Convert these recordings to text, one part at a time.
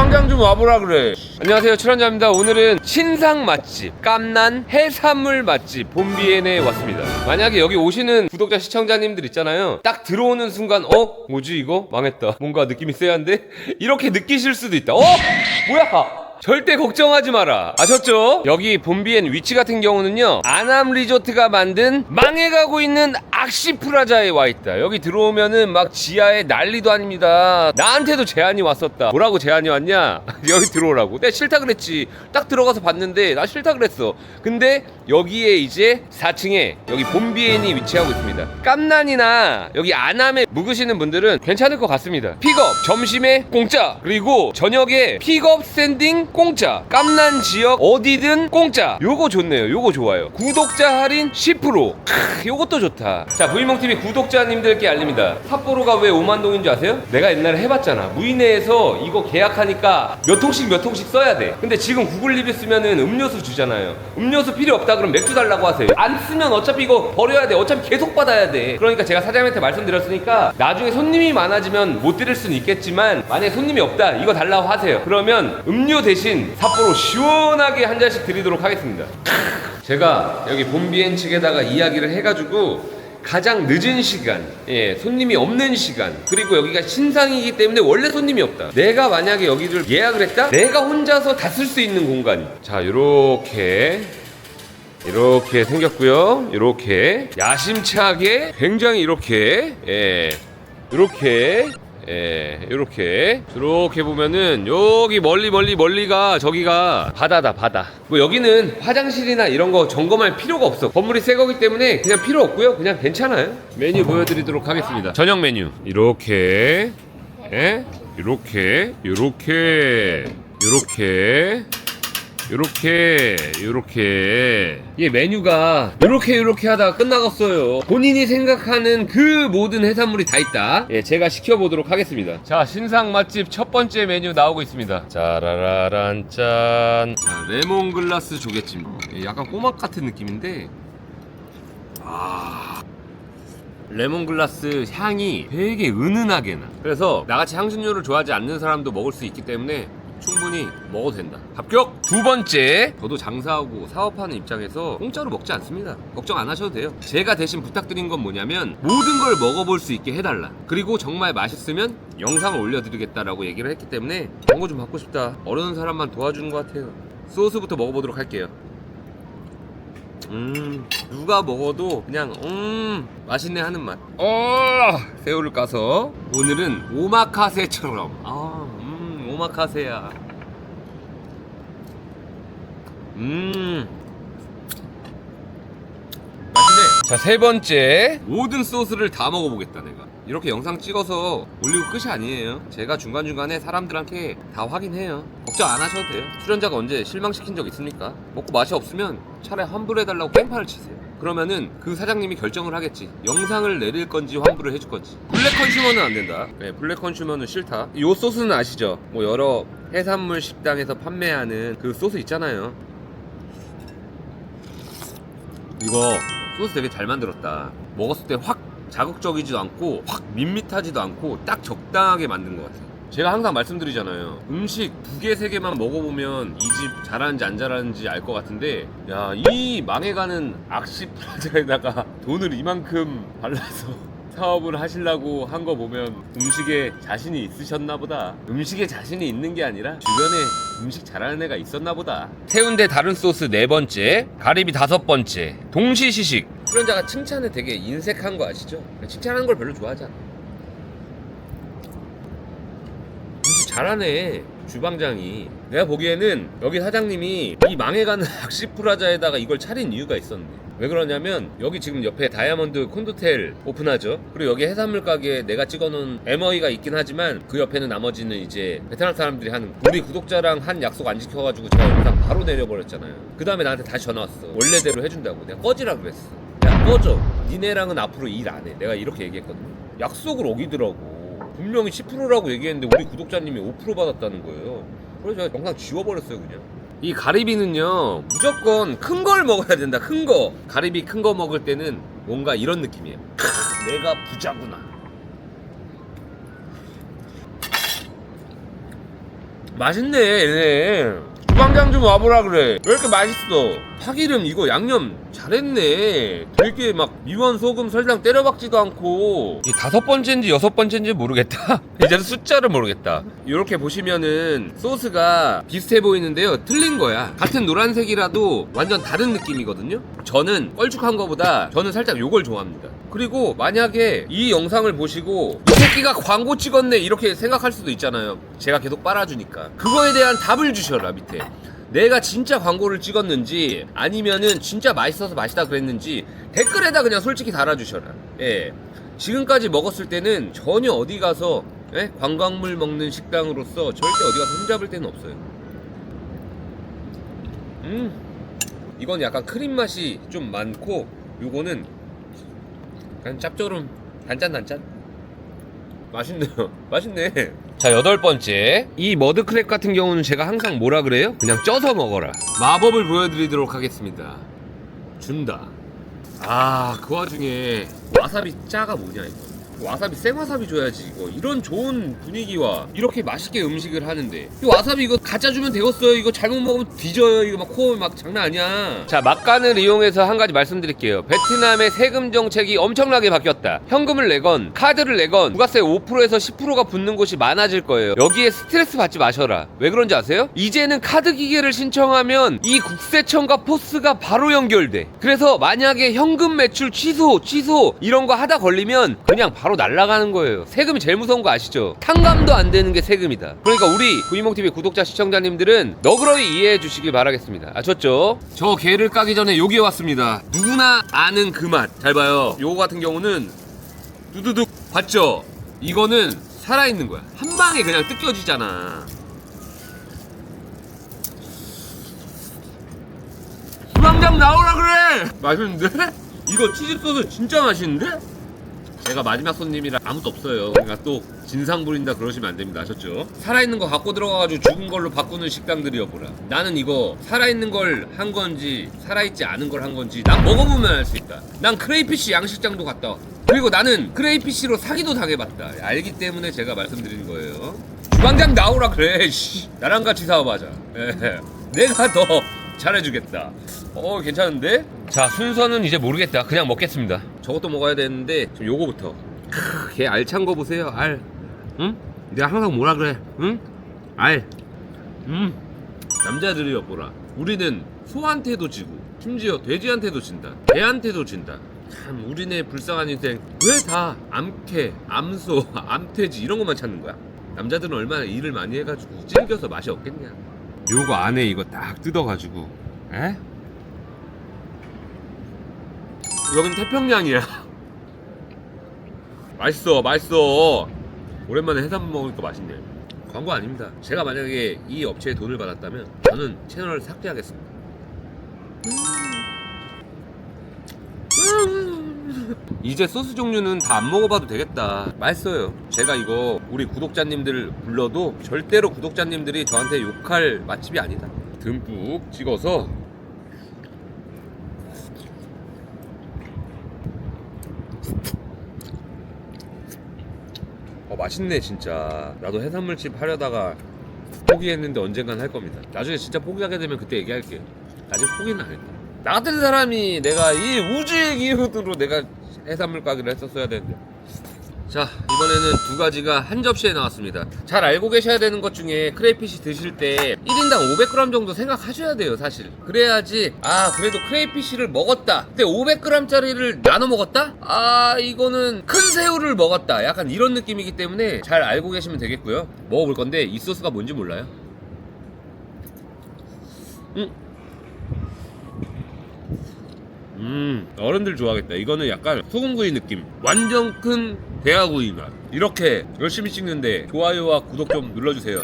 주방장 좀 와보라 그래. 안녕하세요, 출연자입니다. 오늘은 신상 맛집, 깜난 해산물 맛집 봄비엔에 왔습니다. 만약에 여기 오시는 구독자 시청자님들 있잖아요. 딱 들어오는 순간, 어? 뭐지 이거? 망했다. 뭔가 느낌이 쎄한데? 이렇게 느끼실 수도 있다. 어? 뭐야? 절대 걱정하지 마라. 아셨죠? 여기 봄비엔 위치 같은 경우는요. 아남 리조트가 만든 망해가고 있는 악시 프라자에 와 있다. 여기 들어오면은 막 지하에 난리도 아닙니다. 나한테도 제안이 왔었다. 뭐라고 제안이 왔냐? 여기 들어오라고. 내가 싫다 그랬지. 딱 들어가서 봤는데 나 싫다 그랬어. 근데 여기에 이제 4층에 여기 봄비엔이 위치하고 있습니다. 깜난이나 여기 아남에 묵으시는 분들은 괜찮을 것 같습니다. 픽업 점심에 공짜 그리고 저녁에 픽업 샌딩 공짜. 깜난 지역 어디든 공짜. 요거 좋네요. 요거 좋아요. 구독자 할인 10% 크, 요것도 좋다. 자 부이몽TV 구독자님들께 알립니다. 삿포로가 왜 5만동인 줄 아세요? 내가 옛날에 해봤잖아. 무인회에서 이거 계약하니까 몇 통씩 몇 통씩 써야 돼. 근데 지금 구글 리뷰 쓰면은 음료수 주잖아요. 음료수 필요 없다 그럼 맥주 달라고 하세요. 안 쓰면 어차피 이거 버려야 돼. 어차피 계속 받아야 돼. 그러니까 제가 사장님한테 말씀드렸으니까 나중에 손님이 많아지면 못 드릴 수는 있겠지만 만약에 손님이 없다 이거 달라고 하세요. 그러면 음료 대신 삿포로 시원하게 한 잔씩 드리도록 하겠습니다 제가 여기 봄비엔 측에다가 이야기를 해가지고 가장 늦은 시간, 예, 손님이 없는 시간, 그리고 여기가 신상이기 때문에 원래 손님이 없다. 내가 만약에 여기를 예약을 했다? 내가 혼자서 다 쓸 수 있는 공간. 자, 요렇게. 이렇게 생겼고요. 이렇게 야심차게 굉장히 이렇게 예. 이렇게 예, 이렇게 이렇게 보면은 여기 멀리 멀리 멀리가 저기가 바다다 바다. 뭐 여기는 화장실이나 이런 거 점검할 필요가 없어. 건물이 새 거기 때문에 그냥 필요 없고요. 그냥 괜찮아요. 메뉴 보여드리도록 하겠습니다. 저녁 메뉴 이렇게 예, 이렇게 이렇게 이렇게 요렇게 요렇게. 이게 메뉴가 요렇게 요렇게 하다가 끝나갔어요. 본인이 생각하는 그 모든 해산물이 다 있다. 예 제가 시켜보도록 하겠습니다. 자 신상 맛집 첫 번째 메뉴 나오고 있습니다. 짜라라란 짠. 자, 레몬글라스 조개찜. 예, 약간 꼬막 같은 느낌인데. 아. 레몬글라스 향이 되게 은은하게 나. 그래서 나같이 향신료를 좋아하지 않는 사람도 먹을 수 있기 때문에 충분히 먹어도 된다. 합격! 두 번째 저도 장사하고 사업하는 입장에서 공짜로 먹지 않습니다. 걱정 안 하셔도 돼요. 제가 대신 부탁드린 건 뭐냐면 모든 걸 먹어볼 수 있게 해달라. 그리고 정말 맛있으면 영상을 올려드리겠다라고 얘기를 했기 때문에 광고 좀 받고 싶다. 어려운 사람만 도와주는 것 같아요. 소스부터 먹어보도록 할게요. 음 누가 먹어도 그냥 음 맛있네 하는 맛. 어 새우를 까서 오늘은 오마카세처럼. 아음 오마카세야. 음 맛있네. 자 세 번째 모든 소스를 다 먹어보겠다 내가. 이렇게 영상 찍어서 올리고 끝이 아니에요. 제가 중간중간에 사람들한테 다 확인해요. 걱정 안 하셔도 돼요. 출연자가 언제 실망시킨 적 있습니까? 먹고 맛이 없으면 차라리 환불해달라고 뺑판을 치세요. 그러면은 그 사장님이 결정을 하겠지. 영상을 내릴 건지 환불을 해줄 건지. 블랙 컨슈머는 안 된다. 네, 블랙 컨슈머는 싫다. 요 소스는 아시죠? 뭐 여러 해산물 식당에서 판매하는 그 소스 있잖아요. 이거 소스 되게 잘 만들었다. 먹었을 때 확 자극적이지도 않고 확 밋밋하지도 않고 딱 적당하게 만든 것 같아요. 제가 항상 말씀드리잖아요. 음식 두 개, 세 개만 먹어보면 이 집 잘하는지 안 잘하는지 알 것 같은데, 야, 이 망해가는 악시 프라자에다가 돈을 이만큼 발라서 사업을 하시려고 한 거 보면 음식에 자신이 있으셨나 보다. 음식에 자신이 있는 게 아니라 주변에 음식 잘하는 애가 있었나 보다. 태운대 다른 소스 네 번째, 가리비 다섯 번째, 동시시식. 출연자가 칭찬에 되게 인색한 거 아시죠? 칭찬하는 걸 별로 좋아하지 않아. 음식 잘하네 주방장이. 내가 보기에는 여기 사장님이 이 망해가는 악시프라자에다가 이걸 차린 이유가 있었네. 왜 그러냐면 여기 지금 옆에 다이아몬드 콘도텔 오픈하죠? 그리고 여기 해산물 가게에 내가 찍어놓은 MOE가 있긴 하지만 그 옆에는 나머지는 이제 베트남 사람들이 하는 우리 구독자랑 한 약속 안 지켜가지고 제가 영상 바로 내려버렸잖아요. 그 다음에 나한테 다시 전화 왔어. 원래대로 해준다고. 내가 꺼지라 그랬어. 야 꺼져. 니네랑은 앞으로 일 안 해. 내가 이렇게 얘기했거든 약속을 어기더라고 분명히 10%라고 얘기했는데 우리 구독자님이 5% 받았다는 거예요. 그래서 제가 영상 지워버렸어요 그냥. 이 가리비는요 무조건 큰 걸 먹어야 된다 큰 거. 가리비 큰 거 먹을 때는 뭔가 이런 느낌이에요. 크, 내가 부자구나. 맛있네 얘네 주방장 좀 와보라 그래. 왜 이렇게 맛있어? 파기름 이거 양념 잘했네. 되게 막 미원 소금 설탕 때려박지도 않고. 이 다섯 번째인지 여섯 번째인지 모르겠다. 이제 숫자를 모르겠다. 이렇게 보시면은 소스가 비슷해 보이는데요. 틀린 거야. 같은 노란색이라도 완전 다른 느낌이거든요. 저는 껄쭉한 거보다 저는 살짝 요걸 좋아합니다. 그리고 만약에 이 영상을 보시고 이 새끼가 광고 찍었네 이렇게 생각할 수도 있잖아요. 제가 계속 빨아주니까. 그거에 대한 답을 주셔라 밑에. 내가 진짜 광고를 찍었는지 아니면은 진짜 맛있어서 맛있다 그랬는지 댓글에다 그냥 솔직히 달아주셔라. 예. 지금까지 먹었을 때는 전혀 어디 가서 예? 관광물 먹는 식당으로서 절대 어디 가서 흠잡을 데는 없어요. 음. 이건 약간 크림 맛이 좀 많고 요거는 그냥 짭조름 단짠단짠 맛있네요. 맛있네. 자 여덟 번째. 이 머드크랩 같은 경우는 제가 항상 뭐라 그래요? 그냥 쪄서 먹어라. 마법을 보여드리도록 하겠습니다. 준다. 아 그 와중에 와사비 짜가 뭐냐 이거 와사비 생와사비 줘야지 이거. 이런 좋은 분위기와 이렇게 맛있게 음식을 하는데. 이 와사비 이거 가짜 주면 되겠어요. 이거 잘못 먹으면 뒤져요. 이거 막 코 막 장난 아니야. 자 막간을 이용해서 한 가지 말씀드릴게요. 베트남의 세금 정책이 엄청나게 바뀌었다. 현금을 내건 카드를 내건 부가세 5%에서 10%가 붙는 곳이 많아질 거예요. 여기에 스트레스 받지 마셔라. 왜 그런지 아세요? 이제는 카드 기계를 신청하면 이 국세청과 포스가 바로 연결돼. 그래서 만약에 현금 매출 취소 취소 이런 거 하다 걸리면 그냥 바로 날아가는 거예요 세금이 제일 무서운 거 아시죠? 탕감도 안 되는 게 세금이다 그러니까 우리 구이몽TV 구독자 시청자님들은 너그러이 이해해 주시길 바라겠습니다 아셨죠? 저 게를 까기 전에 여기에 왔습니다 누구나 아는 그 맛 잘 봐요 요거 같은 경우는 두두둑 봤죠? 이거는 살아있는 거야 한 방에 그냥 뜯겨지잖아 수방장 나오라 그래 맛있는데? 이거 치즈 소스 진짜 맛있는데? 제가 마지막 손님이라 아무도 없어요. 그러니까 또 진상 부린다 그러시면 안 됩니다. 아셨죠? 살아있는 거 갖고 들어가가지고 죽은 걸로 바꾸는 식당들이여 보라. 나는 이거 살아있는 걸 한 건지 살아있지 않은 걸 한 건지 난 먹어보면 알 수 있다. 난 크레이피쉬 양식장도 갔다 그리고 나는 크레이피쉬로 사기도 당해봤다. 알기 때문에 제가 말씀드리는 거예요. 주방장 나오라 그래. 씨. 나랑 같이 사업하자. 예. 내가 더 잘해주겠다. 어 괜찮은데? 자 순서는 이제 모르겠다. 그냥 먹겠습니다. 저것도 먹어야 되는데 좀 요거부터. 크, 걔 알찬 거 보세요. 알. 응? 내가 항상 뭐라 그래? 응? 알. 음. 남자들이여 보라. 우리는 소한테도 지고 심지어 돼지한테도 진다. 개한테도 진다. 참 우리네 불쌍한 인생 왜 다 암캐, 암소, 암돼지 이런 것만 찾는 거야? 남자들은 얼마나 일을 많이 해가지고 찔겨서 맛이 없겠냐? 요거 안에 이거 딱 뜯어가지고 에? 여긴 태평양이야. 맛있어 맛있어. 오랜만에 해삼 먹으니까 맛있네. 광고 아닙니다. 제가 만약에 이 업체에 돈을 받았다면 저는 채널을 삭제하겠습니다. 이제 소스 종류는 다 안 먹어봐도 되겠다. 맛있어요. 제가 이거 우리 구독자님들 불러도 절대로 구독자님들이 저한테 욕할 맛집이 아니다. 듬뿍 찍어서 맛있네 진짜. 나도 해산물집 하려다가 포기했는데 언젠간 할 겁니다. 나중에 진짜 포기하게 되면 그때 얘기할게요. 아직 포기는 안 했다. 나 같은 사람이 내가 이 우주의 기운으로 내가 해산물 가게를 했었어야 되는데. 자 이번에는 두 가지가 한 접시에 나왔습니다. 잘 알고 계셔야 되는 것 중에 크레이피시 드실 때 1인당 500g 정도 생각하셔야 돼요 사실. 그래야지 아 그래도 크레이피시를 먹었다. 근데 500g 짜리를 나눠 먹었다? 아 이거는 큰 새우를 먹었다. 약간 이런 느낌이기 때문에 잘 알고 계시면 되겠고요. 먹어볼 건데 이 소스가 뭔지 몰라요? 음. 음 어른들 좋아하겠다. 이거는 약간 소금구이 느낌. 완전 큰 대하구이 맛. 이렇게 열심히 찍는데 좋아요와 구독 좀 눌러주세요.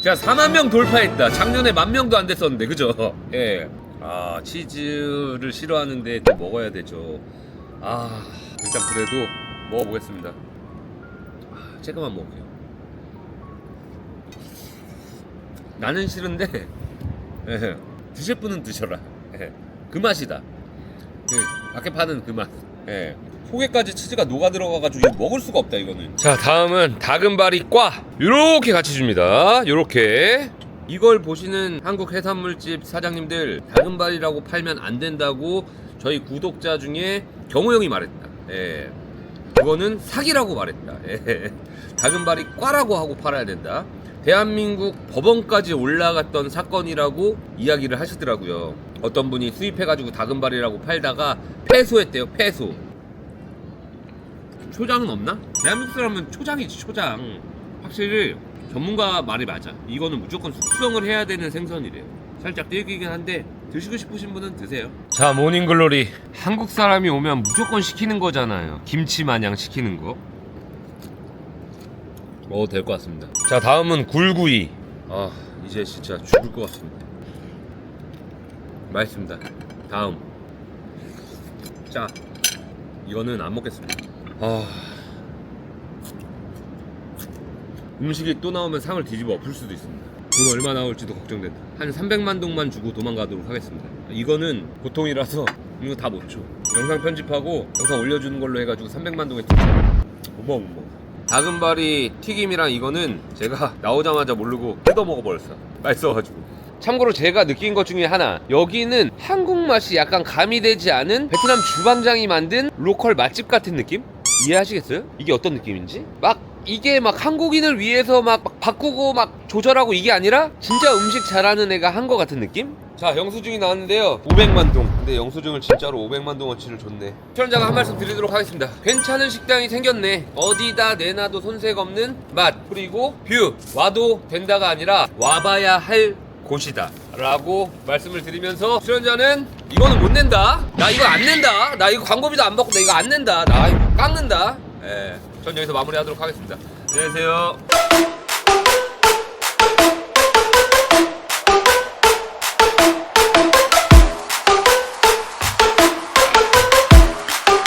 제가 4만 명 돌파했다. 작년에 만 명도 안 됐었는데 그죠? 예 아 치즈를 싫어하는데 또 먹어야 되죠. 아 일단 그래도 먹어보겠습니다. 아, 조금만 먹을게요. 나는 싫은데 예, 드실 분은 드셔라. 예, 그 맛이다 그 밖에 파는 그 맛. 예. 속에까지 치즈가 녹아 들어가가지고 이거 먹을 수가 없다 이거는. 자 다음은 다금바리 과 요렇게 같이 줍니다. 요렇게. 이걸 보시는 한국 해산물집 사장님들 다금바리라고 팔면 안 된다고 저희 구독자 중에 경호 형이 말했다. 예. 그거는 사기라고 말했다. 예. 다금바리 꽈라고 하고 팔아야 된다. 대한민국 법원까지 올라갔던 사건이라고 이야기를 하시더라고요. 어떤 분이 수입해가지고 다금바리라고 팔다가 패소했대요. 패소. 초장은 없나? 대한민국 사람은 초장이지 초장. 확실히 전문가 말이 맞아. 이거는 무조건 숙성을 해야 되는 생선이래요. 살짝 질기긴 한데 드시고 싶으신 분은 드세요. 자 모닝글로리 한국 사람이 오면 무조건 시키는 거잖아요. 김치 마냥 시키는 거. 먹어도 될 것 같습니다. 자 다음은 굴구이. 아 이제 진짜 죽을 것 같습니다. 맛있습니다. 다음. 자 이거는 안 먹겠습니다. 아 음식이 또 나오면 상을 뒤집어 엎을 수도 있습니다. 돈 얼마 나올지도 걱정된다. 한 300만 동만 주고 도망가도록 하겠습니다. 이거는 보통이라서 이거 다 못 줘. 영상 편집하고 영상 올려주는 걸로 해가지고 300만 동에 못 먹어. 다금바리 튀김이랑 이거는 제가 나오자마자 모르고 뜯어 먹어버렸어. 맛있어가지고. 참고로 제가 느낀 것 중에 하나 여기는 한국 맛이 약간 가미되지 않은 베트남 주방장이 만든 로컬 맛집 같은 느낌? 이해하시겠어요? 이게 어떤 느낌인지? 막 이게 막 한국인을 위해서 막, 막 바꾸고 막 조절하고 이게 아니라 진짜 음식 잘하는 애가 한 것 같은 느낌? 자 영수증이 나왔는데요 500만 동 근데 영수증을 진짜로 500만 동어치를 줬네 출연자가 한 말씀 드리도록 하겠습니다 괜찮은 식당이 생겼네 어디다 내놔도 손색 없는 맛 그리고 뷰 와도 된다가 아니라 와봐야 할 곳이다. 라고 말씀을 드리면서 출연자는 이거는 못 낸다. 나 이거 안 낸다. 나 이거 광고비도 안 받고 나 이거 안 낸다. 나 이거 깎는다. 예, 전 여기서 마무리하도록 하겠습니다. 안녕하세요